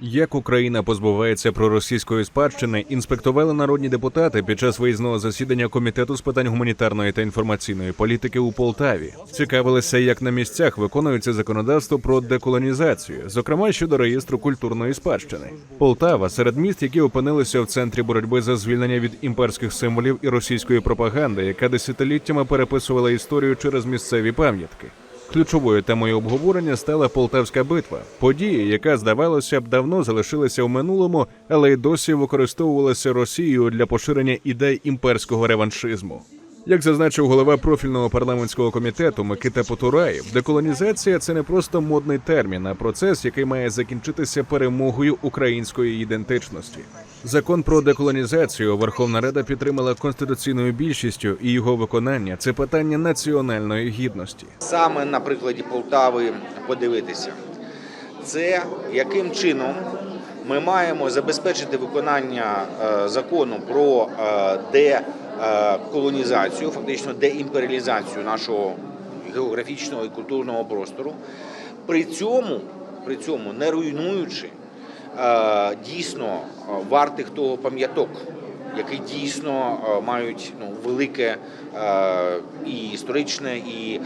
Як Україна позбувається проросійської спадщини, інспектували народні депутати під час виїзного засідання комітету з питань гуманітарної та інформаційної політики у Полтаві. Цікавилися, як на місцях виконується законодавство про деколонізацію, зокрема щодо реєстру культурної спадщини. Полтава серед міст, які опинилися в центрі боротьби за звільнення від імперських символів і російської пропаганди, яка десятиліттями переписувала історію через місцеві пам'ятки. Ключовою темою обговорення стала Полтавська битва, подія, яка здавалося б давно залишилася в минулому, але й досі використовувалася Росією для поширення ідей імперського реваншизму. Як зазначив голова профільного парламентського комітету Микита Потураєв, деколонізація це не просто модний термін, а процес, який має закінчитися перемогою української ідентичності. Закон про деколонізацію Верховна Рада підтримала конституційною більшістю, і його виконання це питання національної гідності. саме на прикладі Полтави подивитися. Це яким чином ми маємо забезпечити виконання е, закону про е, деколонізацію, фактично деімперіалізацію нашого географічного і культурного простору, при цьому, при цьому не руйнуючи е, дійсно е, вартих того пам'яток, які дійсно е, мають ну, велике е, і історичне, і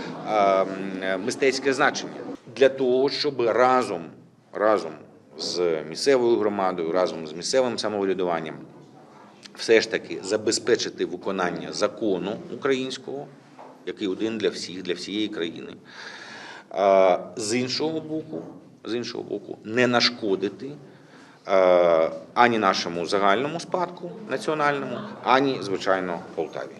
е, мистецьке значення. Для того, щоб разом, разом з місцевою громадою, разом з місцевим самоврядуванням все ж таки забезпечити виконання закону українського, який один для всіх, для всієї країни. З іншого боку, з іншого боку, не нашкодити ані нашому загальному спадку національному, ані, звичайно, Полтаві.